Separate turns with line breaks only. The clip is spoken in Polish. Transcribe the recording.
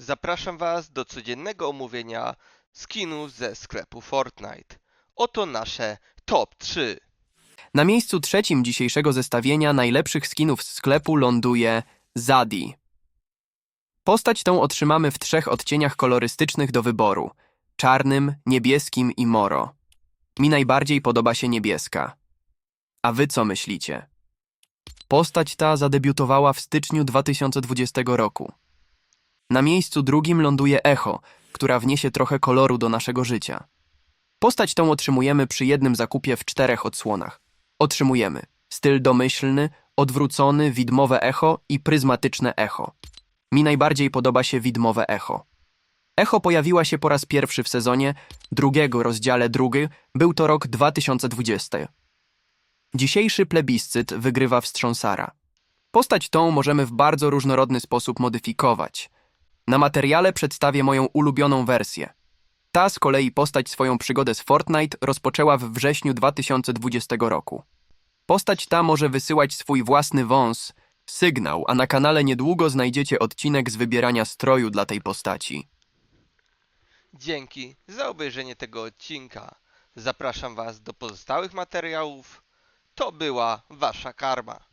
Zapraszam Was do codziennego omówienia skinów ze sklepu Fortnite. Oto nasze top 3.
Na miejscu trzecim dzisiejszego zestawienia najlepszych skinów z sklepu ląduje Zadi. Postać tą otrzymamy w trzech odcieniach kolorystycznych do wyboru: czarnym, niebieskim i moro. Mi najbardziej podoba się niebieska. A wy co myślicie? Postać ta zadebiutowała w styczniu 2020 roku. Na miejscu drugim ląduje Echo, która wniesie trochę koloru do naszego życia. Postać tą otrzymujemy przy jednym zakupie w czterech odsłonach. Otrzymujemy styl domyślny, odwrócony, widmowe echo i pryzmatyczne echo. Mi najbardziej podoba się widmowe echo. Echo pojawiła się po raz pierwszy w sezonie drugiego rozdziale drugi, był to rok 2020. Dzisiejszy plebiscyt wygrywa wstrząsara. Postać tą możemy w bardzo różnorodny sposób modyfikować. Na materiale przedstawię moją ulubioną wersję. Ta z kolei postać swoją przygodę z Fortnite rozpoczęła w wrześniu 2020 roku. Postać ta może wysyłać swój własny wąs, sygnał, a na kanale niedługo znajdziecie odcinek z wybierania stroju dla tej postaci.
Dzięki za obejrzenie tego odcinka. Zapraszam Was do pozostałych materiałów. To była Wasza karma.